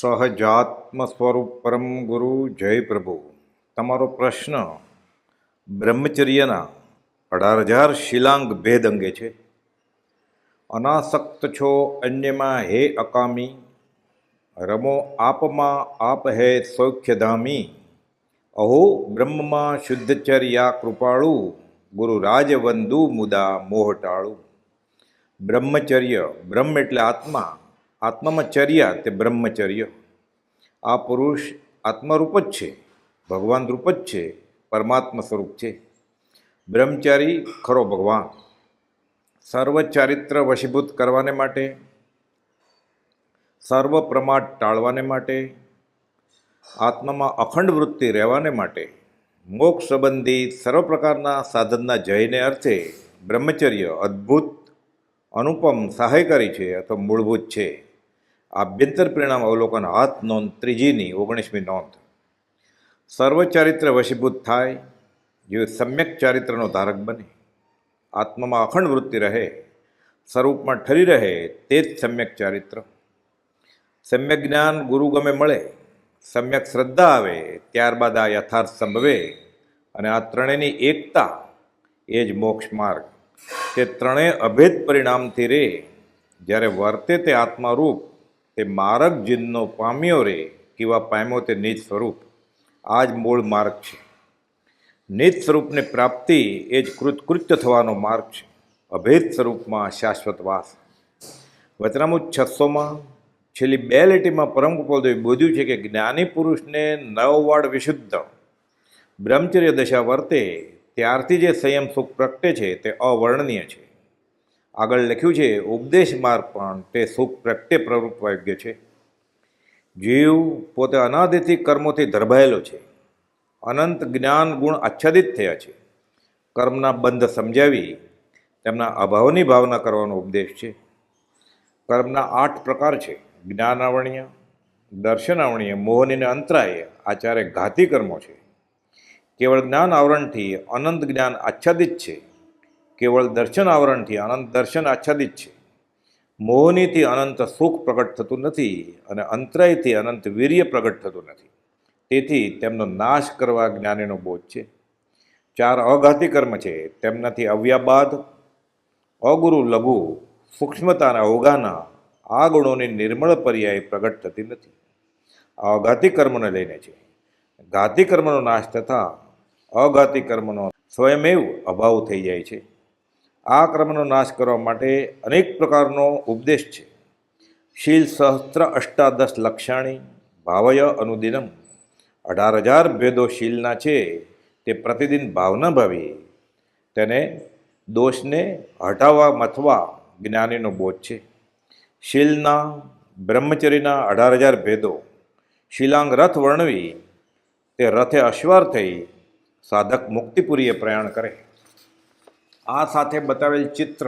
સહજાત્મ સ્વરૂપ પરમ ગુરુ જય પ્રભુ. તમારો પ્રશ્ન બ્રહ્મચર્યના અઢાર હજાર શિલાંગ ભેદ અંગે છે. અનાસક્ત છો અન્યમાં હે અકામી. રમો આપમાં આપ હે સૌખ્યધામી. અહો બ્રહ્મમાં શુદ્ધચર્યા કૃપાળુ. ગુરુ રાજવંદુ મુદા મોહટાળુ. બ્રહ્મચર્ય બ્રહ્મ એટલે આત્મા. આત્મામાં ચર્યા તે બ્રહ્મચર્ય. આ પુરુષ આત્મરૂપ જ છે, ભગવાન રૂપ જ છે, પરમાત્મા સ્વરૂપ છે. બ્રહ્મચારી ખરો ભગવાન. સર્વ ચારિત્ર વશીભૂત કરવાને માટે, સર્વ પ્રમાદ ટાળવાને માટે, આત્મામાં અખંડ વૃત્તિ રહેવાને માટે, મોક્ષ સંબંધી સર્વ પ્રકારના સાધનના જયને અર્થે બ્રહ્મચર્ય અદ્ભુત અનુપમ સહાયકારી છે અથવા મૂળભૂત છે. આભ્યંતર પરિણામ અવલોકન હાથ નોંધ ત્રીજીની ઓગણીસમી નોંધ. સર્વ ચારિત્ર વશીભૂત થાય જે સમ્યક ચારિત્રનો ધારક બને. આત્મામાં અખંડ વૃત્તિ રહે, સ્વરૂપમાં ઠરી રહે, તે જ સમ્યક ચારિત્ર. સમ્યક જ્ઞાન ગુરુ ગમે મળે, સમ્યક શ્રદ્ધા આવે, ત્યારબાદ આ યથાર્થ સંભવે અને આ ત્રણેયની એકતા એ જ મોક્ષ માર્ગ. તે ત્રણેય અભેદ પરિણામથી રે, જ્યારે વર્તે તે આત્મારૂપ તે માર્ગ જીનનો પામ્યો રે કેવા પામ્યો તે નિજ સ્વરૂપ. આ જ મૂળ માર્ગ છે. નિજ સ્વરૂપની પ્રાપ્તિ એ જ કૃતકૃત્ય થવાનો માર્ગ છે. અભેદ સ્વરૂપમાં શાશ્વત વાસ. વચનામુજ છસોમાં છેલ્લી બે લીટીમાં પરમ ગોપાલદેવે બોધ્યું છે કે જ્ઞાની પુરુષને નવવાડ વિશુદ્ધ. બ્રહ્મચર્ય દશા વર્તે ત્યારથી જે સંયમ સુખ પ્રગટે છે તે અવર્ણનીય છે. આગળ લખ્યું છે, ઉપદેશ માર્ગ પણ તે સુખ પ્રગટે પ્રવૃત્ત યોગ્ય છે. જીવ પોતે અનાદિથી કર્મોથી ધરબાયેલો છે. અનંત જ્ઞાન ગુણ આચ્છાદિત થયા છે. કર્મના બંધ સમજાવી તેમના અભાવની ભાવના કરવાનો ઉપદેશ છે. કર્મના આઠ પ્રકાર છે. જ્ઞાનાવણીય દર્શનાવણીય મોહનીને અંતરાય આચાર્ય ચારે ઘાતી કર્મો છે. કેવળ જ્ઞાન આવરણથી અનંત જ્ઞાન આચ્છાદિત છે. કેવળ દર્શન આવરણથી અનંત દર્શન આચ્છાદિત છે. મોહનીથી અનંત સુખ પ્રગટ થતું નથી અને અંતરાયથી અનંત વીર્ય પ્રગટ થતું નથી. તેથી તેમનો નાશ કરવા જ્ઞાનીનો બોધ છે. ચાર અઘાતી કર્મ છે. તેમનાથી અવ્યાબાદ અગુરુ લઘુ, સૂક્ષ્મતાના ઓગાના, આ ગુણોની નિર્મળ પર્યાય પ્રગટ થતી નથી. આ અઘાતી કર્મને લઈને છે. ઘાતી કર્મનો નાશ થતાં અઘાતી કર્મનો સ્વયમેવ અભાવ થઈ જાય છે. આ ક્રમનો નાશ કરવા માટે અનેક પ્રકારનો ઉપદેશ છે. શીલ સહસ્ત્ર અષ્ટાદશ લક્ષાણી ભાવય અનુદિનમ. અઢાર હજાર ભેદો શીલના છે, તે પ્રતિદિન ભાવના ભાવી. તેને દોષને હટાવવા મથવા જ્ઞાનીનો બોધ છે. શીલના બ્રહ્મચર્યના અઢાર હજાર ભેદો શિલાંગ રથ વર્ણવી તે રથે અશ્વાર થઈ સાધક મુક્તિપુરીએ પ્રયાણ કરે. આ સાથે બતાવેલ ચિત્ર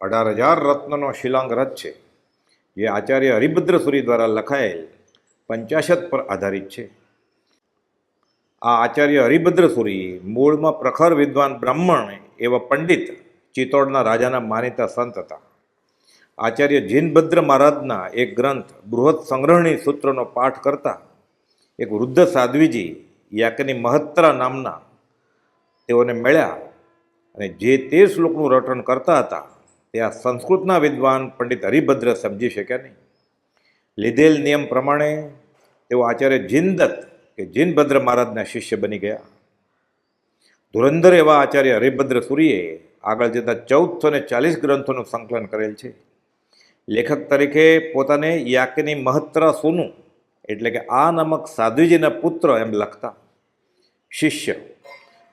અઢાર હજાર રત્નનો શિલાંગ રથ છે, જે આચાર્ય હરિભદ્ર સુરી દ્વારા લખાયેલ પંચાશત પર આધારિત છે. આ આચાર્ય હરિભદ્ર સુરી મૂળમાં પ્રખર વિદ્વાન બ્રાહ્મણ એવા પંડિત ચિત્તોડના રાજાના માનીતા સંત હતા. આચાર્ય જીનભદ્ર મહારાજના એક ગ્રંથ બૃહદ સંગ્રહણી સૂત્રનો પાઠ કરતા એક વૃદ્ધ સાધ્વીજી યાકની મહત્તરા નામના તેઓને મળ્યા અને જે તે શ્લોકનું રટણ કરતા હતા, તે આ સંસ્કૃતના વિદ્વાન પંડિત હરિભદ્ર સમજી શક્યા નહીં. લીધેલ નિયમ પ્રમાણે તેઓ આચાર્ય જીનદત્ત કે જીનભદ્ર મહારાજના શિષ્ય બની ગયા. ધુરંધર એવા આચાર્ય હરિભદ્ર સૂરીએ આગળ જતાં ચૌદસો ને ચાલીસ ગ્રંથોનું સંકલન કરેલ છે. લેખક તરીકે પોતાને યાકની મહત્તરા સોનું એટલે કે આ નામક સાધ્વીજીના પુત્ર એમ લખતા. શિષ્ય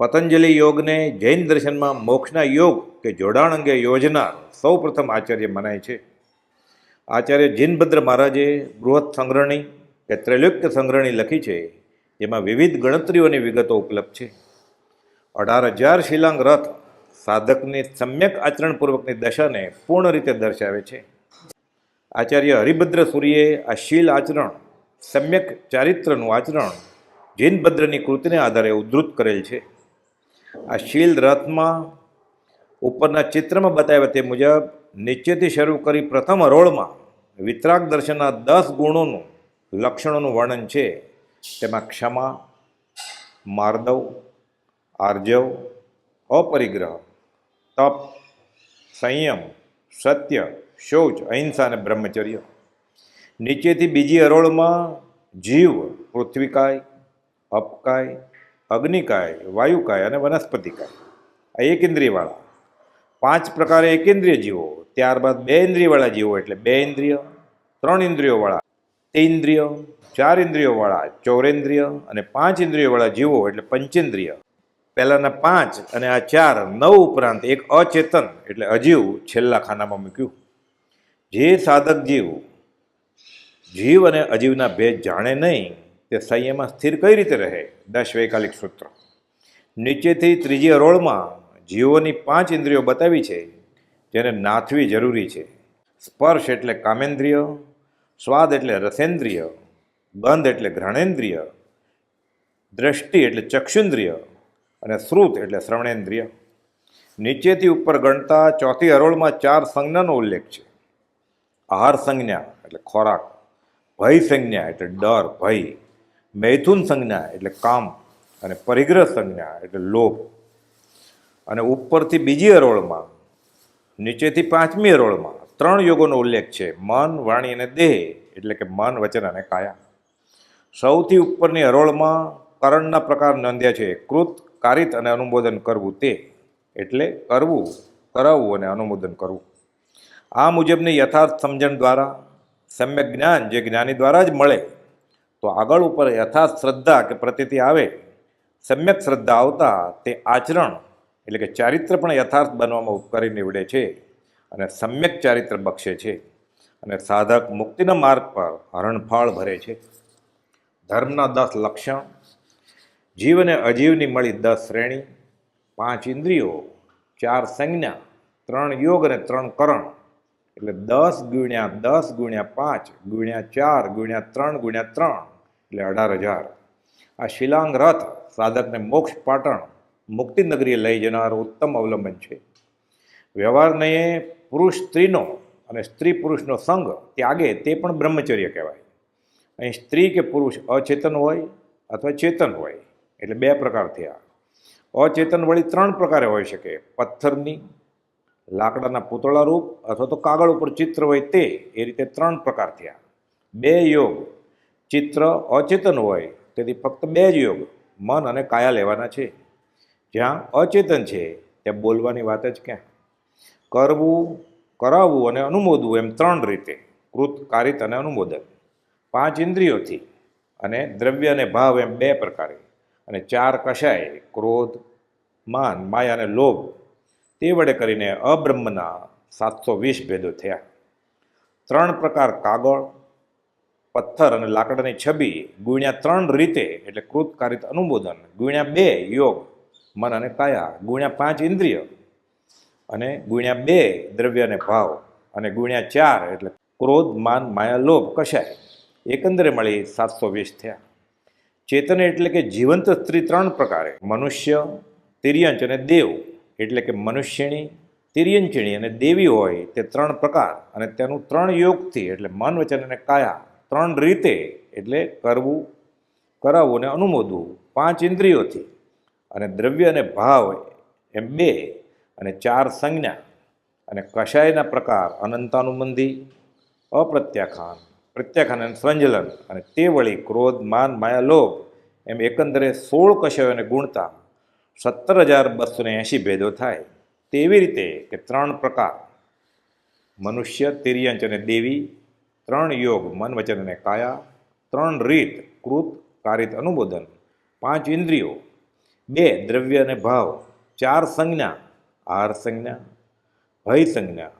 પતંજલિ યોગને જૈન દર્શનમાં મોક્ષના યોગ કે જોડાણ અંગે યોજનાર સૌ પ્રથમ આચાર્ય મનાય છે. આચાર્ય જીનભદ્ર મહારાજે બૃહદ સંગ્રહણી કે ત્રૈલોક્ય સંગ્રહણી લખી છે, જેમાં વિવિધ ગણતરીઓની વિગતો ઉપલબ્ધ છે. અઢાર હજાર શિલાંગ રથ સાધકની સમ્યક આચરણપૂર્વકની દશાને પૂર્ણ રીતે દર્શાવે છે. આચાર્ય હરિભદ્ર સૂર્યે આ શીલ આચરણ, સમ્યક ચારિત્રનું આચરણ જીનભદ્રની કૃતિને આધારે ઉદ્ધૃત કરેલ છે. આ શીલ રથમાં ઉપરના ચિત્રમાં બતાવ્યા તે મુજબ નીચેથી શરૂ કરી પ્રથમ હરોળમાં વિતરાગ દર્શનના દસ ગુણોનું લક્ષણોનું વર્ણન છે. તેમાં ક્ષમા, માર્દવ, આર્જવ, અપરિગ્રહ, તપ, સંયમ, સત્ય, શૌચ, અહિંસા અને બ્રહ્મચર્ય. નીચેથી બીજી હરોળમાં જીવ, પૃથ્વીકાય, અપકાય અગ્નિકાય, વાયુકાય અને વનસ્પતિકાય. આ એક ઇન્દ્રિયવાળા. પાંચ પ્રકારે એકેન્દ્રિય જીવો. ત્યારબાદ બે ઇન્દ્રિયવાળા જીવો એટલે બે ઇન્દ્રિય, ત્રણ ઇન્દ્રિયોવાળા ઇન્દ્રિય, ચાર ઇન્દ્રિયોવાળા ચૌરેન્દ્રિય અને પાંચ ઇન્દ્રિયોવાળા જીવો એટલે પંચેન્દ્રિય. પહેલાંના પાંચ અને આ ચાર નવ ઉપરાંત એક અચેતન એટલે અજીવ છેલ્લા ખાનામાં મૂક્યું. જે સાધક જીવ જીવ અને અજીવના ભેદ જાણે નહીં તે સંયમમાં સ્થિર કઈ રીતે રહે? દશ વૈકાલિક સૂત્ર. નીચેથી ત્રીજી હરોળમાં જીવોની પાંચ ઇન્દ્રિયો બતાવી છે, જેને નાથવી જરૂરી છે. સ્પર્શ એટલે કામેન્દ્રિય, સ્વાદ એટલે રસેન્દ્રિય, ગંધ એટલે ઘ્રણેન્દ્રિય, દ્રષ્ટિ એટલે ચક્ષુન્દ્રિય અને શ્રુત એટલે શ્રવણેન્દ્રિય. નીચેથી ઉપર ગણતા ચોથી હરોળમાં ચાર સંજ્ઞાનો ઉલ્લેખ છે. આહાર સંજ્ઞા એટલે ખોરાક, ભય સંજ્ઞા એટલે ડર, ભય. મૈથુન સંજ્ઞા એટલે કામ અને પરિગ્રહ સંજ્ઞા એટલે લોભ. અને ઉપરથી બીજી હરોળમાં નીચેથી પાંચમી હરોળમાં ત્રણ યોગોનો ઉલ્લેખ છે, મન, વાણી અને દેહ, એટલે કે મન, વચન અને કાયા. સૌથી ઉપરની હરોળમાં કરણના પ્રકાર નોંધ્યા છે, કૃત, કારિત અને અનુમોદન કરવું તે, એટલે કરવું, કરાવવું અને અનુમોદન કરવું. આ મુજબની યથાર્થ સમજણ દ્વારા, સમ્યક જ્ઞાન જે જ્ઞાની દ્વારા જ મળે તો આગળ ઉપર યથાર્થ શ્રદ્ધા કે પ્રતિતિ આવે, સમ્યક શ્રદ્ધા આવતા તે આચરણ એટલે કે ચારિત્ર પણ યથાર્થ બનવામાં ઉપકારી નીવડે છે અને સમ્યક ચારિત્ર બક્ષે છે અને સાધક મુક્તિના માર્ગ પર હરણફાળ ભરે છે. ધર્મના દસ લક્ષણ, જીવ અને અજીવની મળી દસ શ્રેણી, પાંચ ઇન્દ્રિયો, ચાર સંજ્ઞા, ત્રણ યોગ અને ત્રણ કરણ એટલે દસ ગુણ્યા દસ ગુણ્યા પાંચ ગુણ્યા ચાર ગુણ્યા ત્રણ ગુણ્યા ત્રણ. એટલે અઢાર હજાર. આ શિલાંગ રથ સાધકને મોક્ષ પાટણ મુક્તિ નગરીએ લઈ જનાર ઉત્તમ અવલંબન છે. વ્યવહારને પુરુષ સ્ત્રીનો અને સ્ત્રી પુરુષનો સંગ ત્યાગે તે પણ બ્રહ્મચર્ય કહેવાય. અહીં સ્ત્રી કે પુરુષ અચેતન હોય અથવા ચેતન હોય, એટલે બે પ્રકાર થયા. અચેતન વળી ત્રણ પ્રકારે હોઈ શકે. પથ્થરની, લાકડાના પૂતળા રૂપ અથવા તો કાગળ ઉપર ચિત્ર હોય તે, એ રીતે ત્રણ પ્રકાર થયા. બે યોગ ચિત્ર અચેતન હોય, તેથી ફક્ત બે જ યોગ, મન અને કાયા લેવાના છે. જ્યાં અચેતન છે, ત્યાં બોલવાની વાત જ ક્યાં? કરવું, કરાવવું અને અનુમોદવું એમ ત્રણ રીતે, કૃત, કારિત અને અનુમોદન. પાંચ ઇન્દ્રિયોથી અને દ્રવ્ય અને ભાવ એમ બે પ્રકારે. અને ચાર કશાય, ક્રોધ, માન, માયા અને લોભ, તે વડે કરીને અબ્રહ્મના સાતસો વીસ ભેદો થયા. ત્રણ પ્રકાર કાગળ પથ્થર અને લાકડાની છબી, ગુણ્યા ત્રણ રીતે, એટલે કૃતકારિત અનુમોદન, ગુણ્યા બે યોગ, મન અને કાયા, ગુણ્યા પાંચ ઇન્દ્રિય અને ગુણ્યા બે દ્રવ્ય અને ભાવ અને ગુણ્યા ચાર, એટલે ક્રોધ, માન, માયા, લોભ, કશાય. એકંદરે મળી સાતસો વીસ થયા. ચેતન એટલે કે જીવંત સ્ત્રી ત્રણ પ્રકારે. મનુષ્ય, તિર્યંચ અને દેવ. એટલે કે મનુષ્યણી, તિર્યંચણી અને દેવી હોય તે ત્રણ પ્રકાર અને તેનું ત્રણ યોગથી, એટલે મન, વચન અને કાયા ત્રણ રીતે એટલે કરવું, કરાવવું અને અનુમોદવું. પાંચ ઇન્દ્રિયોથી. અને દ્રવ્ય અને ભાવ એમ બે. અને ચાર સંજ્ઞા. અને કષાયના પ્રકાર અનંતાનુબંધી, અપ્રત્યાખાન, પ્રત્યાખાન અને સંજલન. અને તે વળી ક્રોધ, માન, માયા, લોભ એમ એકંદરે સોળ કષાયોને ગુણતા સત્તર હજાર બસો ને એંશી ભેદો થાય. તેવી રીતે કે ત્રણ પ્રકાર. મનુષ્ય, તિર્યંચ અને દેવી ત્રણ યોગ, મન, વચન અને કાયા, ત્રણ રીત, કૃત, કારિત અનુબોધન પાંચ ઇન્દ્રિયો, બે દ્રવ્ય અને ભાવ, ચાર સંજ્ઞા, આહાર સંજ્ઞા, ભય સંજ્ઞા,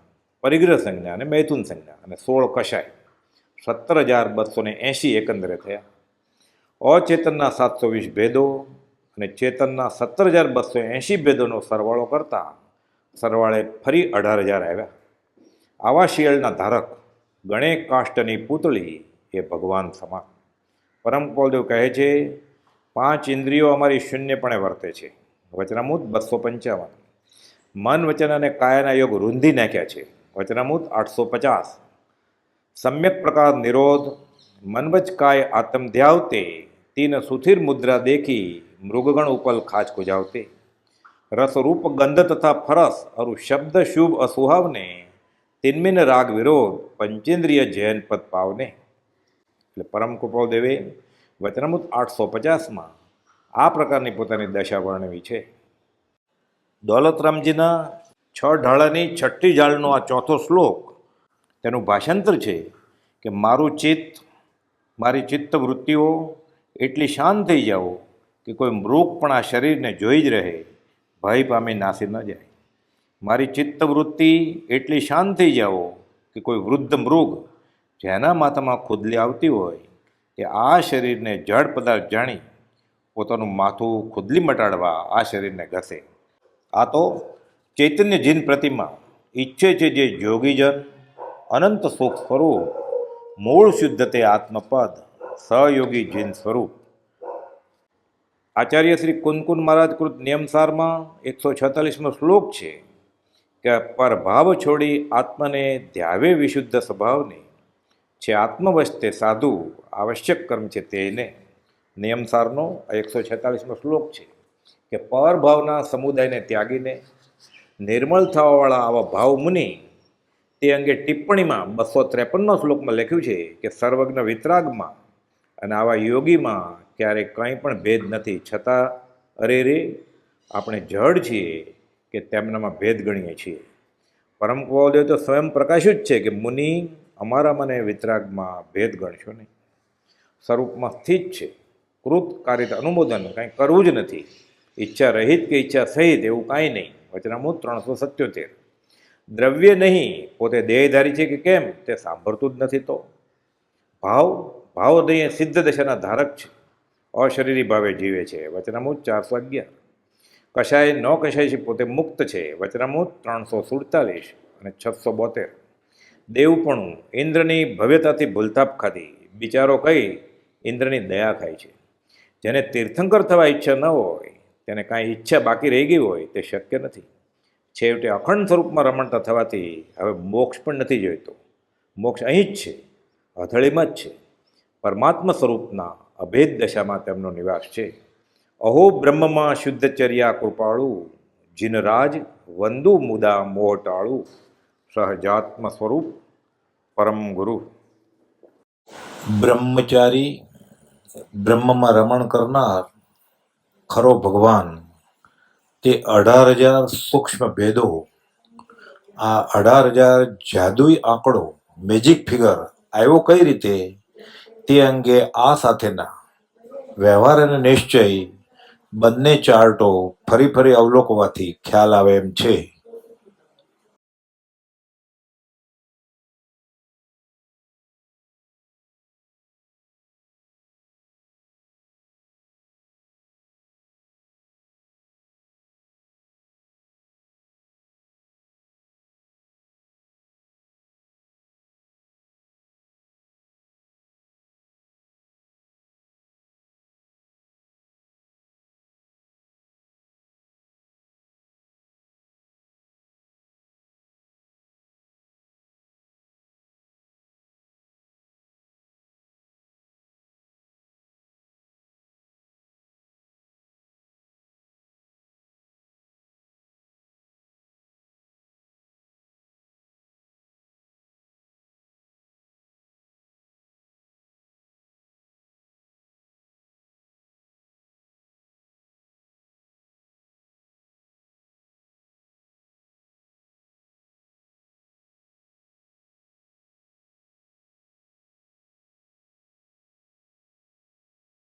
પરિગ્રહ સંજ્ઞા અને મૈથુન સંજ્ઞા અને સોળ કશાય. સત્તર હજાર બસો ને એંશી એકંદરે થયા. અચેતનના સાતસો વીસ ભેદો અને ચેતનના સત્તર હજાર બસો એંશી ભેદોનો સરવાળો કરતા સરવાળે ફરી અઢાર હજાર આવ્યા. આવા શિયાળના ધારક ગણેક કાષ્ટની પૂતળી એ ભગવાન સમાન પરમ કોલદેવ કહે છે, પાંચ ઇન્દ્રિયો અમારી શૂન્યપણે વર્તે છે. વચનામૂત બસો પંચાવન. મન વચન અને કાયાના યોગ રૂંધી નાખ્યા છે. વચનામૂત આઠસો પચાસ. સમ્યક પ્રકાર નિરોધ મનવચ કાય આત્મ ધ્યાવતે તીન સુથિર મુદ્રા દેખી, મૃગગણ ઉપલ ખાચ કુજાવતે રસ રૂપ ગંધ તથા ફરસ, અરુ શબ્દ શુભ અસુહાવને તિન્મિન રાગ વિરોધ પંચેન્દ્રિય જૈન પદ પાવને એટલે પરમ કૃપાલ દેવે વચનામૃત આઠસો પચાસમાં આ પ્રકારની પોતાની દશા વર્ણવી છે. દોલતરામજીના છ ઢાળાની છઠ્ઠી ઝાળનો આ ચોથો શ્લોક તેનું ભાષાંતર છે કે મારું ચિત્ત, મારી ચિત્ત વૃત્તિઓ એટલી શાંત થઈ જાઓ કે કોઈ મૃગ પણ આ શરીરને જોઈ જ રહે, ભય પામી નાસી ન જાય. મારી ચિત્તવૃત્તિ એટલી શાંત થઈ જાઓ કે કોઈ વૃદ્ધ મૃગ જેના માથામાં ખુદલી આવતી હોય કે આ શરીરને જળ પદાર્થ જાણી પોતાનું માથું ખુદલી મટાડવા આ શરીરને ઘસે. આ તો ચૈતન્ય જીન પ્રતિમા ઈચ્છે છે જે જોગીજન અનંત સુખ સ્વરૂપ, મૂળ શુદ્ધ તે આત્મપદ, સહયોગી જીન સ્વરૂપ. આચાર્ય શ્રી કુનકુન મહારાજ કૃત નિયમસારમાં એકસો છેતાલીસમો શ્લોક છે. કે પરભાવ છોડી આત્મને ધ્યાવે વિશુદ્ધ સ્વભાવને. છે આત્મવસ્તે સાધુ આવશ્યક કર્મ છે તેને. નિયમસારનો એકસો છેતાલીસમો શ્લોક છે કે પરભાવના સમુદાયને ત્યાગીને નિર્મળ થવાવાળા આવા ભાવ મુનિ તે અંગે ટિપ્પણીમાં બસો ત્રેપનનો શ્લોકમાં લખ્યું છે કે સર્વજ્ઞ વિતરાગમાં અને આવા યોગીમાં ક્યારેય કંઈ પણ ભેદ નથી. છતાં અરે રે આપણે જડ છીએ કે તેમનામાં ભેદ ગણીએ છીએ. પરમ કુવાદેવ તો સ્વયં પ્રકાશિત છે કે મુનિ અમારા મને વિતરાગમાં ભેદ ગણશો નહીં. સ્વરૂપમાં સ્થિત છે. કૃત કાર્ય અનુમોદન કાંઈ કરવું જ નથી. ઈચ્છા રહિત કે ઈચ્છા સહિત એવું કાંઈ નહીં. વચનામૂત ત્રણસો સત્યોતેર. દ્રવ્ય નહીં, પોતે દેહધારી છે કે કેમ, તે સાંભળતું જ નથી તો. ભાવ, ભાવોદય સિદ્ધ દશાના ધારક છે. અશરીરી ભાવે જીવે છે. વચનામૂત ચારસો અગિયાર. કશાય ન કશાય છે, પોતે મુક્ત છે. વચનામૂત ત્રણસો સુડતાલીસ અને છસો બોતેર. દેવપણું ઇન્દ્રની ભવ્યતાથી ભૂલતાપ ખાધી. બિચારો કઈ ઇન્દ્રની દયા ખાય છે. જેને તીર્થંકર થવા ઈચ્છા ન હોય, તેને કાંઈ ઈચ્છા બાકી રહી ગઈ હોય, તે શક્ય નથી. છેવટે અખંડ સ્વરૂપમાં રમણતા થવાથી હવે મોક્ષ પણ નથી જોઈતો. મોક્ષ અહીં જ છે હથળીમાં જ છે. પરમાત્મા સ્વરૂપના અભેદ દશામાં તેમનો નિવાસ છે. અહો બ્રહ્મમાં શુદ્ધચર્યા કૃપાળુ, જિનરાજ વંદુ મુદા મોહટાળું, સહજાત્મ સ્વરૂપ પરમ ગુરુ. બ્રહ્મચારી, બ્રહ્મમાં રમણ કરનાર ખરો ભગવાન, તે અઢાર હજાર સૂક્ષ્મ ભેદો, આ અઢાર હજાર જાદુઈ આંકડો મેજિક ફિગર આવ્યો કઈ રીતે? તે અંગે આ સાથેના વ્યવહાર અને નિશ્ચય બંને ચાર્ટો ફરી ફરી અવલોકવાથી ખ્યાલ આવે એમ છે.